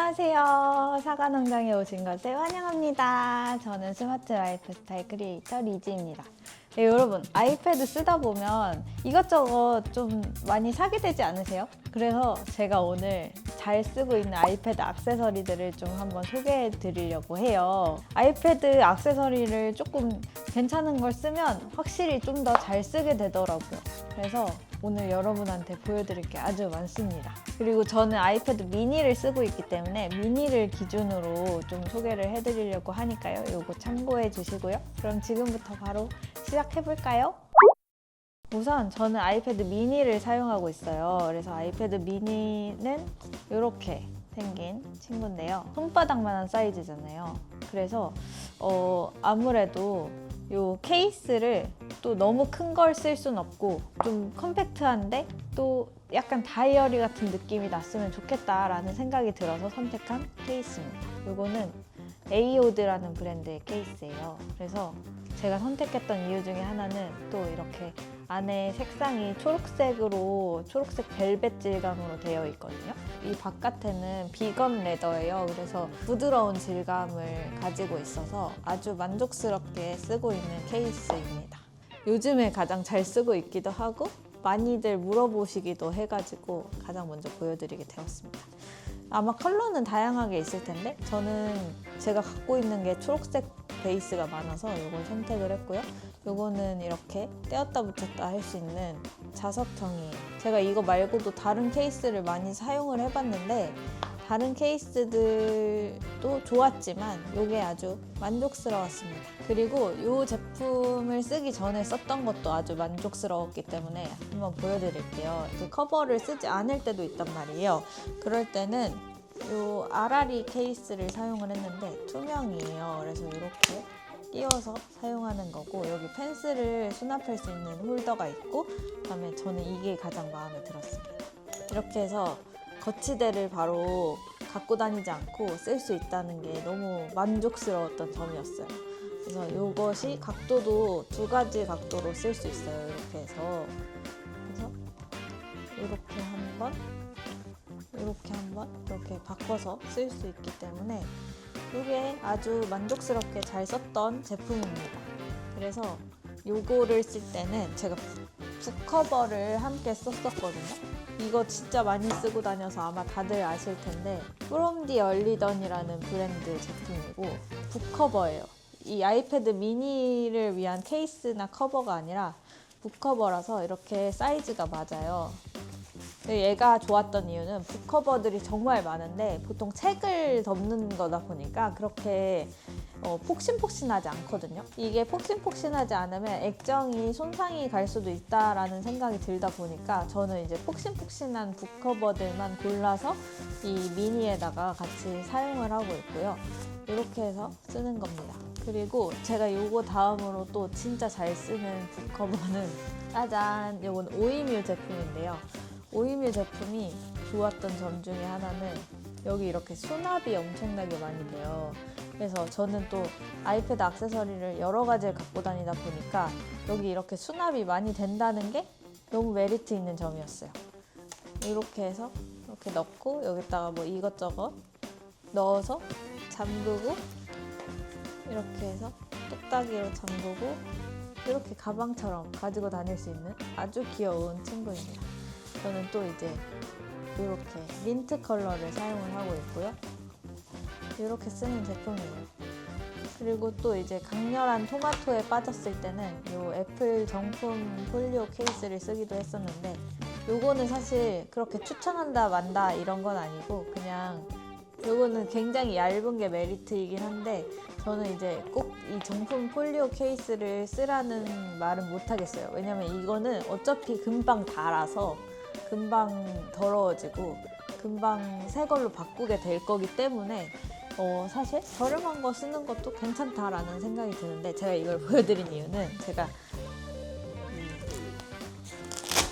안녕하세요. 사과농장에 오신 것을 환영합니다. 저는 스마트 라이프 스타일 크리에이터 리지입니다. 네, 여러분, 아이패드 쓰다 보면 이것저것 좀 많이 사게 되지 않으세요? 그래서 제가 오늘 잘 쓰고 있는 아이패드 액세서리들을 좀 한번 소개해 드리려고 해요. 아이패드 액세서리를 조금 괜찮은 걸 쓰면 확실히 좀 더 잘 쓰게 되더라고요. 그래서 오늘 여러분한테 보여드릴 게 아주 많습니다. 그리고 저는 아이패드 미니를 쓰고 있기 때문에 미니를 기준으로 좀 소개를 해드리려고 하니까요. 이거 참고해 주시고요. 그럼 지금부터 바로 시작해 볼까요? 우선 저는 아이패드 미니를 사용하고 있어요. 그래서 아이패드 미니는 이렇게 생긴 친구인데요. 손바닥만한 사이즈잖아요. 그래서 어, 아무래도 요 케이스를 또 너무 큰 걸 쓸 순 없고 좀 컴팩트한데 또 약간 다이어리 같은 느낌이 났으면 좋겠다라는 생각이 들어서 선택한 케이스입니다. 요거는 에이오드라는 브랜드의 케이스예요. 그래서 제가 선택했던 이유 중에 하나는 또 이렇게 안에 색상이 초록색으로 초록색 벨벳 질감으로 되어 있거든요. 이 바깥에는 비건 레더예요. 그래서 부드러운 질감을 가지고 있어서 아주 만족스럽게 쓰고 있는 케이스입니다. 요즘에 가장 잘 쓰고 있기도 하고 많이들 물어보시기도 해가지고 가장 먼저 보여드리게 되었습니다. 아마 컬러는 다양하게 있을 텐데 저는 제가 갖고 있는 게 초록색 베이스가 많아서 이걸 선택을 했고요. 이거는 이렇게 떼었다 붙였다 할 수 있는 자석형이에요. 제가 이거 말고도 다른 케이스를 많이 사용을 해봤는데 다른 케이스들도 좋았지만 이게 아주 만족스러웠습니다. 그리고 이 제품을 쓰기 전에 썼던 것도 아주 만족스러웠기 때문에 한번 보여드릴게요. 이제 커버를 쓰지 않을 때도 있단 말이에요. 그럴 때는 이 아라리 케이스를 사용을 했는데 투명이에요. 그래서 이렇게 끼워서 사용하는 거고 여기 펜슬을 수납할 수 있는 홀더가 있고 그다음에 저는 이게 가장 마음에 들었습니다. 이렇게 해서 거치대를 바로 갖고 다니지 않고 쓸 수 있다는 게 너무 만족스러웠던 점이었어요. 그래서 이것이 각도도 두 가지 각도로 쓸 수 있어요. 이렇게 해서 그래서 이렇게 한번 이렇게 한번 이렇게 바꿔서 쓸 수 있기 때문에 이게 아주 만족스럽게 잘 썼던 제품입니다. 그래서 요거를 쓸 때는 제가 북커버를 함께 썼었거든요. 이거 진짜 많이 쓰고 다녀서 아마 다들 아실 텐데 the Early던이라는 브랜드 제품이고 북커버예요. 이 아이패드 미니를 위한 케이스나 커버가 아니라 북커버라서 이렇게 사이즈가 맞아요. 얘가 좋았던 이유는 북커버들이 정말 많은데 보통 책을 덮는 거다 보니까 그렇게 어, 폭신폭신하지 않거든요. 이게 폭신폭신하지 않으면 액정이 손상이 갈 수도 있다라는 생각이 들다 보니까 저는 이제 폭신폭신한 북커버들만 골라서 이 미니에다가 같이 사용을 하고 있고요. 이렇게 해서 쓰는 겁니다. 그리고 제가 요거 다음으로 또 진짜 잘 쓰는 북커버는 짜잔! 요건 오이뮤 제품인데요. 오이뮤 제품이 좋았던 점 중에 하나는 여기 이렇게 수납이 엄청나게 많이 돼요. 그래서 저는 또 아이패드 액세서리를 여러 가지를 갖고 다니다 보니까 여기 이렇게 수납이 많이 된다는 게 너무 메리트 있는 점이었어요. 이렇게 해서 이렇게 넣고 여기다가 뭐 이것저것 넣어서 잠그고 이렇게 해서 똑딱이로 잠그고 이렇게 가방처럼 가지고 다닐 수 있는 아주 귀여운 친구입니다. 저는 또 이제 이렇게 민트 컬러를 사용을 하고 있고요. 이렇게 쓰는 제품이에요. 그리고 또 이제 강렬한 토마토에 빠졌을 때는 이 애플 정품 폴리오 케이스를 쓰기도 했었는데 요거는 사실 그렇게 추천한다 만다 이런 건 아니고 그냥 요거는 굉장히 얇은 게 메리트이긴 한데 저는 이제 꼭 이 정품 폴리오 케이스를 쓰라는 말은 못 하겠어요. 왜냐면 이거는 어차피 금방 닳아서 금방 더러워지고 금방 새 걸로 바꾸게 될 거기 때문에 어, 사실 저렴한 거 쓰는 것도 괜찮다라는 생각이 드는데 제가 이걸 보여드린 이유는 제가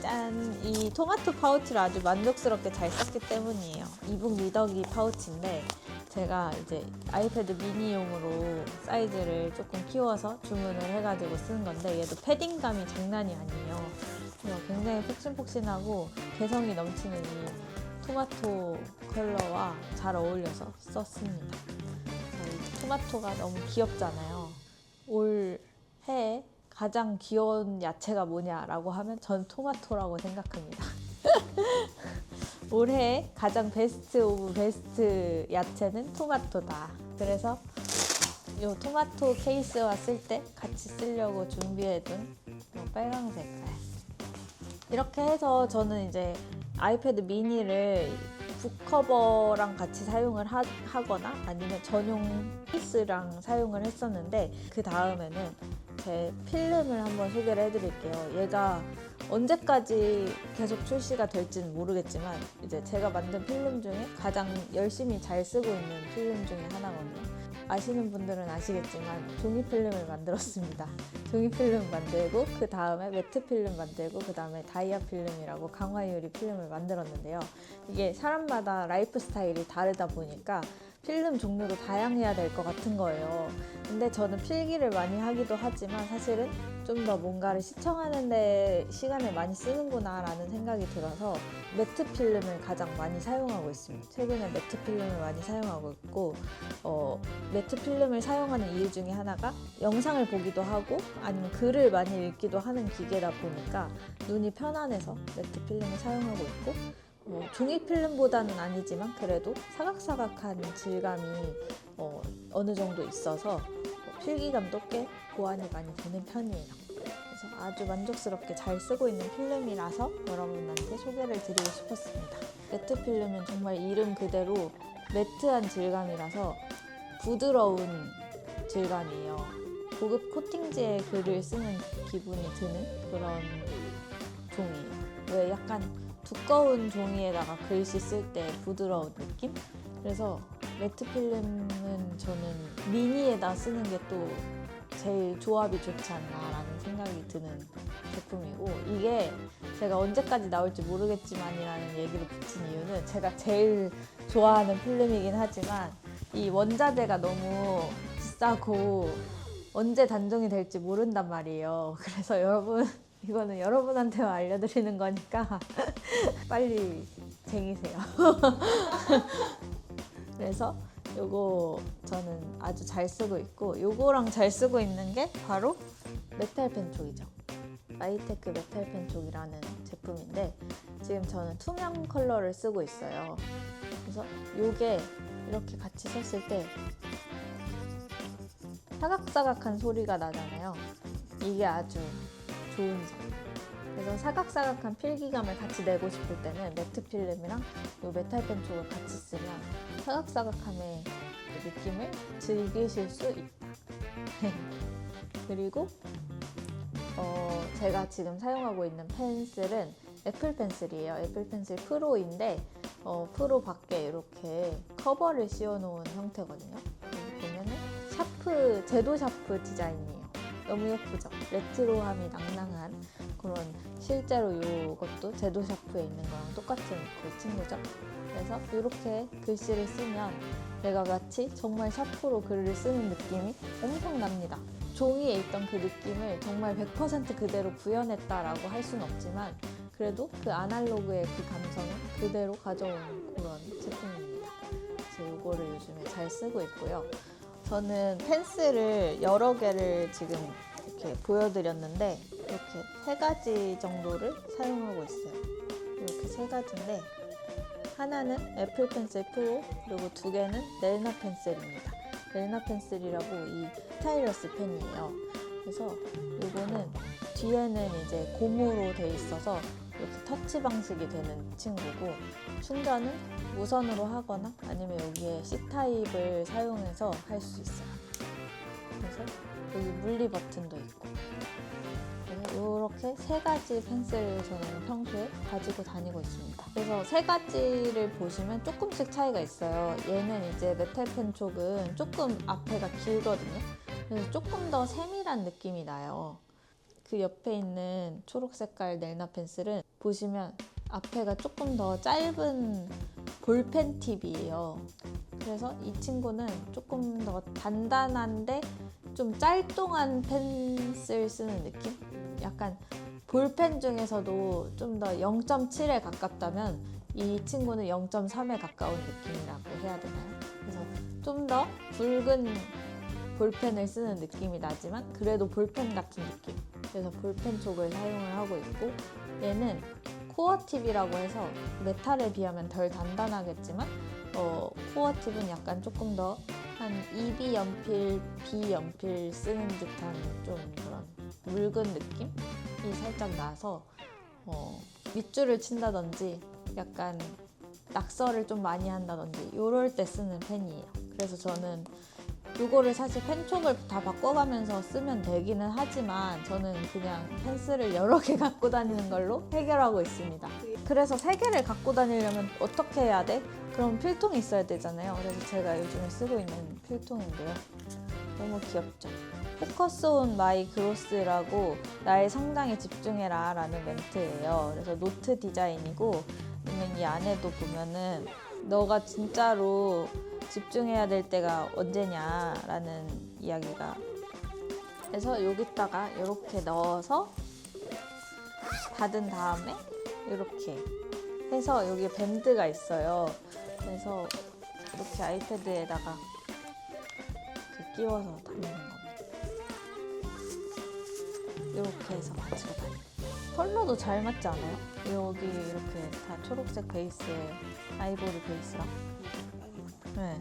짠! 이 토마토 파우치를 아주 만족스럽게 잘 썼기 때문이에요. 이북 미더기 파우치인데 제가 이제 아이패드 미니용으로 사이즈를 조금 키워서 주문을 해가지고 쓰는 건데 얘도 패딩감이 장난이 아니에요. 굉장히 폭신폭신하고 개성이 넘치는 이 토마토 컬러와 잘 어울려서 썼습니다. 토마토가 너무 귀엽잖아요. 올해 가장 귀여운 야채가 뭐냐라고 하면 전 토마토라고 생각합니다. 올해 가장 베스트 오브 베스트 야채는 토마토다. 그래서 이 토마토 케이스와 쓸 때 같이 쓰려고 준비해둔 요 빨강 색깔. 이렇게 해서 저는 이제 아이패드 미니를 북커버랑 같이 사용을 하, 하거나 아니면 전용 케이스랑 사용을 했었는데 그 다음에는 제 필름을 한번 소개를 해드릴게요. 얘가 언제까지 계속 출시가 될지는 모르겠지만 이제 제가 만든 필름 중에 가장 열심히 잘 쓰고 있는 필름 중에 하나거든요. 아시는 분들은 아시겠지만 종이 필름을 만들었습니다. 종이 필름 만들고 그 다음에 매트 필름 만들고 그 다음에 다이아 필름이라고 강화 유리 필름을 만들었는데요. 이게 사람마다 라이프 스타일이 다르다 보니까 필름 종류도 다양해야 될 것 같은 거예요. 근데 저는 필기를 많이 하기도 하지만 사실은 좀 더 뭔가를 시청하는데 시간을 많이 쓰는구나라는 생각이 들어서 매트 필름을 가장 많이 사용하고 있습니다. 최근에 매트 필름을 많이 사용하고 있고 어, 매트 필름을 사용하는 이유 중에 하나가 영상을 보기도 하고 아니면 글을 많이 읽기도 하는 기계다 보니까 눈이 편안해서 매트 필름을 사용하고 있고 뭐 종이 필름보다는 아니지만 그래도 사각사각한 질감이 어, 어느 정도 있어서 어, 필기감도 꽤 보완이 많이 되는 편이에요. 그래서 아주 만족스럽게 잘 쓰고 있는 필름이라서 여러분한테 소개를 드리고 싶었습니다. 매트 필름은 정말 이름 그대로 매트한 질감이라서 부드러운 질감이에요. 고급 코팅지에 글을 쓰는 기분이 드는 그런 종이에요. 왜 약간 두꺼운 종이에다가 글씨 쓸 때 부드러운 느낌? 그래서 매트 필름은 저는 미니에다 쓰는 게 또 제일 조합이 좋지 않나라는 생각이 드는 제품이고 이게 제가 언제까지 나올지 모르겠지만이라는 얘기를 붙인 이유는 제가 제일 좋아하는 필름이긴 하지만 이 원자재가 너무 비싸고 언제 단종이 될지 모른단 말이에요. 그래서 여러분 이거는 여러분한테만 알려드리는 거니까 빨리 쟁이세요. 그래서 요거 저는 아주 잘 쓰고 있고 요거랑 잘 쓰고 있는 게 바로 메탈 펜촉이죠. 마이테크 메탈 펜촉이라는 제품인데 지금 저는 투명 컬러를 쓰고 있어요. 그래서 요게 이렇게 같이 썼을 때 사각사각한 소리가 나잖아요. 이게 아주 좋은 점. 그래서 사각사각한 필기감을 같이 내고 싶을 때는 매트 필름이랑 이 메탈 펜촉을 같이 쓰면 사각사각함의 그 느낌을 즐기실 수 있다. 그리고 어, 제가 지금 사용하고 있는 펜슬은 애플 펜슬이에요. 애플 펜슬 프로인데 어, 프로 밖에 이렇게 커버를 씌워놓은 형태거든요. 여기 보면은 샤프 제도 샤프 디자인이에요. 너무 예쁘죠? 레트로함이 낭낭한 그런 실제로 이것도 제도 샤프에 있는 거랑 똑같은 그 친구죠. 그래서 이렇게 글씨를 쓰면 내가 마치 정말 샤프로 글을 쓰는 느낌이 엄청 납니다. 종이에 있던 그 느낌을 정말 100% 그대로 구현했다라고 할 수는 없지만 그래도 그 아날로그의 그 감성을 그대로 가져오는 그런 제품입니다. 그래서 이거를 요즘에 잘 쓰고 있고요. 저는 펜슬을 여러 개를 지금 이렇게 보여드렸는데 이렇게 세 가지 정도를 사용하고 있어요. 이렇게 세 가지인데 하나는 애플 펜슬 프로 그리고 두 개는 넬나 펜슬입니다. 넬나 펜슬이라고 이 스타일러스 펜이에요. 그래서 이거는 뒤에는 이제 고무로 돼 있어서 이렇게 터치 방식이 되는 친구고 충전은 무선으로 하거나 아니면 여기에 C 타입을 사용해서 할 수 있어요. 그래서 여기 물리 버튼도 있고 이렇게 세 가지 펜슬을 저는 평소에 가지고 다니고 있습니다. 그래서 세 가지를 보시면 조금씩 차이가 있어요. 얘는 이제 메탈 펜 쪽은 조금 앞에가 길거든요. 그래서 조금 더 세밀한 느낌이 나요. 그 옆에 있는 초록 색깔 넬나 펜슬은 보시면 앞에가 조금 더 짧은 볼펜 팁이에요. 그래서 이 친구는 조금 더 단단한데 좀 짤뚱한 펜슬 쓰는 느낌? 약간 볼펜 중에서도 좀 더 0.7에 가깝다면 이 친구는 0.3에 가까운 느낌이라고 해야 되나요? 그래서 좀 더 붉은 볼펜을 쓰는 느낌이 나지만 그래도 볼펜 같은 느낌. 그래서 볼펜 촉을 사용을 하고 있고 얘는 코어 팁이라고 해서 메탈에 비하면 덜 단단하겠지만 어, 코어 팁은 약간 조금 더 한 2B 연필, B 연필 쓰는 듯한 좀 그런 묽은 느낌이 살짝 나서 어, 밑줄을 친다든지 약간 낙서를 좀 많이 한다든지 이럴 때 쓰는 펜이에요. 그래서 저는 이거를 사실 펜촉을 다 바꿔가면서 쓰면 되기는 하지만 저는 그냥 펜슬을 여러 개 갖고 다니는 걸로 해결하고 있습니다. 그래서 세 개를 갖고 다니려면 어떻게 해야 돼? 그럼 필통이 있어야 되잖아요. 그래서 제가 요즘에 쓰고 있는 필통인데요. 너무 귀엽죠? 포커스 온 마이 그로스라고 나의 성장에 집중해라 라는 멘트예요. 그래서 노트 디자인이고 그러면 이 안에도 보면은 너가 진짜로 집중해야 될 때가 언제냐라는 이야기가 그래서 여기다가 이렇게 넣어서 닫은 다음에 이렇게 해서 여기 밴드가 있어요. 그래서 이렇게 아이패드에다가 이렇게 끼워서 다니는 겁니다. 이렇게 해서 가지고 다니요 컬러도 잘 맞지 않아요? 여기 이렇게 다 초록색 베이스에 아이보리 베이스랑 네.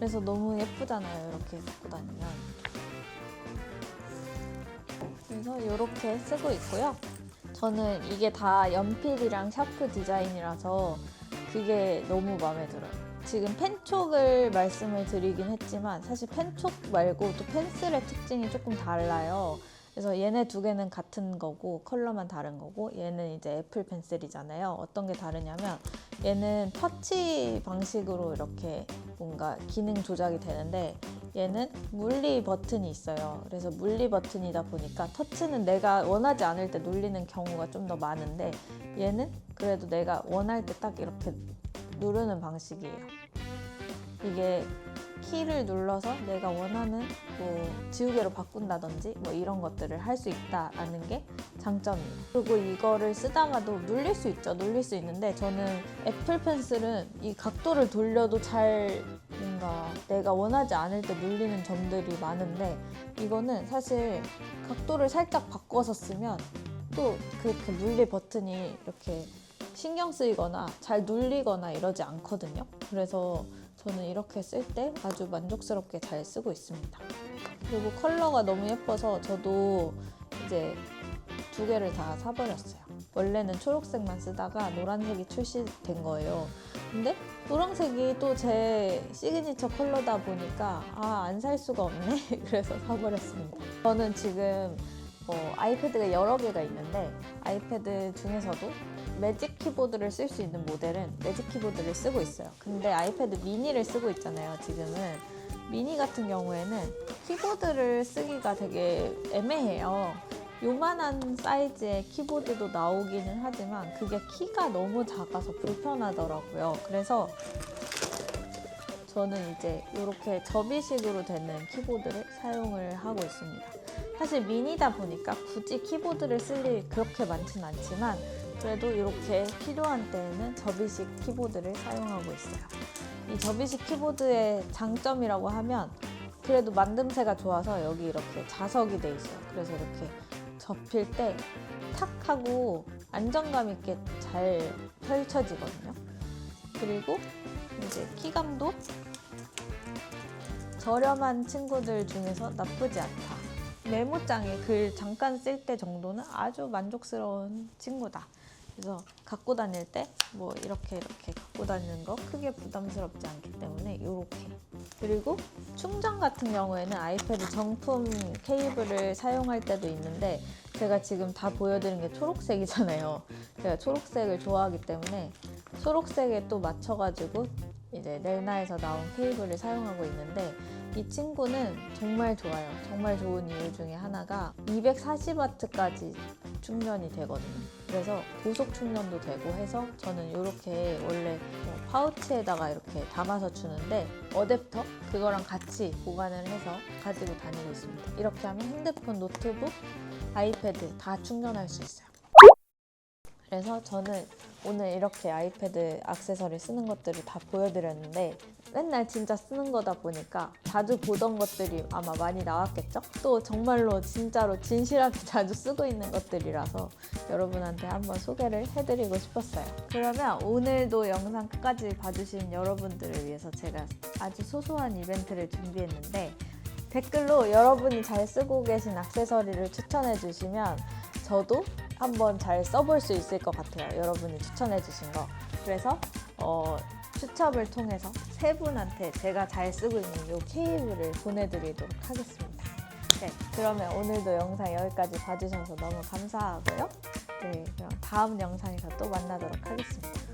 그래서 너무 예쁘잖아요. 이렇게 갖고 다니면. 그래서 이렇게 쓰고 있고요. 저는 이게 다 연필이랑 샤프 디자인이라서 그게 너무 마음에 들어요. 지금 펜촉을 말씀을 드리긴 했지만 사실 펜촉 말고 또 펜슬의 특징이 조금 달라요. 그래서 얘네 두 개는 같은 거고 컬러만 다른 거고 얘는 이제 애플 펜슬이잖아요. 어떤 게 다르냐면 얘는 터치 방식으로 이렇게 뭔가 기능 조작이 되는데 얘는 물리 버튼이 있어요. 그래서 물리 버튼이다 보니까 터치는 내가 원하지 않을 때 눌리는 경우가 좀 더 많은데 얘는 그래도 내가 원할 때 딱 이렇게 누르는 방식이에요. 이게 키를 눌러서 내가 원하는 뭐 지우개로 바꾼다든지 뭐 이런 것들을 할 수 있다라는 게 장점이에요. 그리고 이거를 쓰다가도 눌릴 수 있죠. 눌릴 수 있는데 저는 애플 펜슬은 이 각도를 돌려도 잘 뭔가 내가 원하지 않을 때 눌리는 점들이 많은데 이거는 사실 각도를 살짝 바꿔서 쓰면 또 그렇게 물리 버튼이 이렇게 신경 쓰이거나 잘 눌리거나 이러지 않거든요. 그래서 저는 이렇게 쓸 때 아주 만족스럽게 잘 쓰고 있습니다. 그리고 컬러가 너무 예뻐서 저도 이제 두 개를 다 사버렸어요. 원래는 초록색만 쓰다가 노란색이 출시된 거예요. 근데 노란색이 또 제 시그니처 컬러다 보니까 아, 안 살 수가 없네. 그래서 사버렸습니다. 저는 지금 어, 아이패드가 여러 개가 있는데 아이패드 중에서도 매직 키보드를 쓸 수 있는 모델은 매직 키보드를 쓰고 있어요. 근데 아이패드 미니를 쓰고 있잖아요, 지금은. 미니 같은 경우에는 키보드를 쓰기가 되게 애매해요. 요만한 사이즈의 키보드도 나오기는 하지만 그게 키가 너무 작아서 불편하더라고요. 그래서 저는 이제 이렇게 접이식으로 되는 키보드를 사용을 하고 있습니다. 사실 미니다 보니까 굳이 키보드를 쓸 일이 그렇게 많진 않지만 그래도 이렇게 필요한 때에는 접이식 키보드를 사용하고 있어요. 이 접이식 키보드의 장점이라고 하면 그래도 만듦새가 좋아서 여기 이렇게 자석이 돼 있어요. 그래서 이렇게 접힐 때 탁 하고 안정감 있게 잘 펼쳐지거든요. 그리고 이제 키감도 저렴한 친구들 중에서 나쁘지 않다. 메모장에 글 잠깐 쓸 때 정도는 아주 만족스러운 친구다. 그래서 갖고 다닐 때 뭐 이렇게 이렇게 갖고 다니는 거 크게 부담스럽지 않기 때문에 이렇게 그리고 충전 같은 경우에는 아이패드 정품 케이블을 사용할 때도 있는데 제가 지금 다 보여드린 게 초록색이잖아요. 제가 초록색을 좋아하기 때문에 초록색에 또 맞춰가지고 이제 렐나에서 나온 케이블을 사용하고 있는데 이 친구는 정말 좋아요. 정말 좋은 이유 중에 하나가 240와트까지 충전이 되거든요. 그래서 고속 충전도 되고 해서 저는 이렇게 원래 뭐 파우치에다가 이렇게 담아서 주는데 어댑터 그거랑 같이 보관을 해서 가지고 다니고 있습니다. 이렇게 하면 핸드폰, 노트북, 아이패드 다 충전할 수 있어요. 그래서 저는 오늘 이렇게 아이패드 액세서리 쓰는 것들을 다 보여드렸는데 맨날 진짜 쓰는 거다 보니까 자주 보던 것들이 아마 많이 나왔겠죠? 또 정말로 진짜로 진실하게 자주 쓰고 있는 것들이라서 여러분한테 한번 소개를 해드리고 싶었어요. 그러면 오늘도 영상 끝까지 봐주신 여러분들을 위해서 제가 아주 소소한 이벤트를 준비했는데 댓글로 여러분이 잘 쓰고 계신 액세서리를 추천해 주시면 저도 한번 잘 써볼 수 있을 것 같아요. 여러분이 추천해 주신 거. 그래서 어, 추첨을 통해서 세 분한테 제가 잘 쓰고 있는 이 케이블을 보내드리도록 하겠습니다. 네, 그러면 오늘도 영상 여기까지 봐주셔서 너무 감사하고요. 네, 그럼 다음 영상에서 또 만나도록 하겠습니다.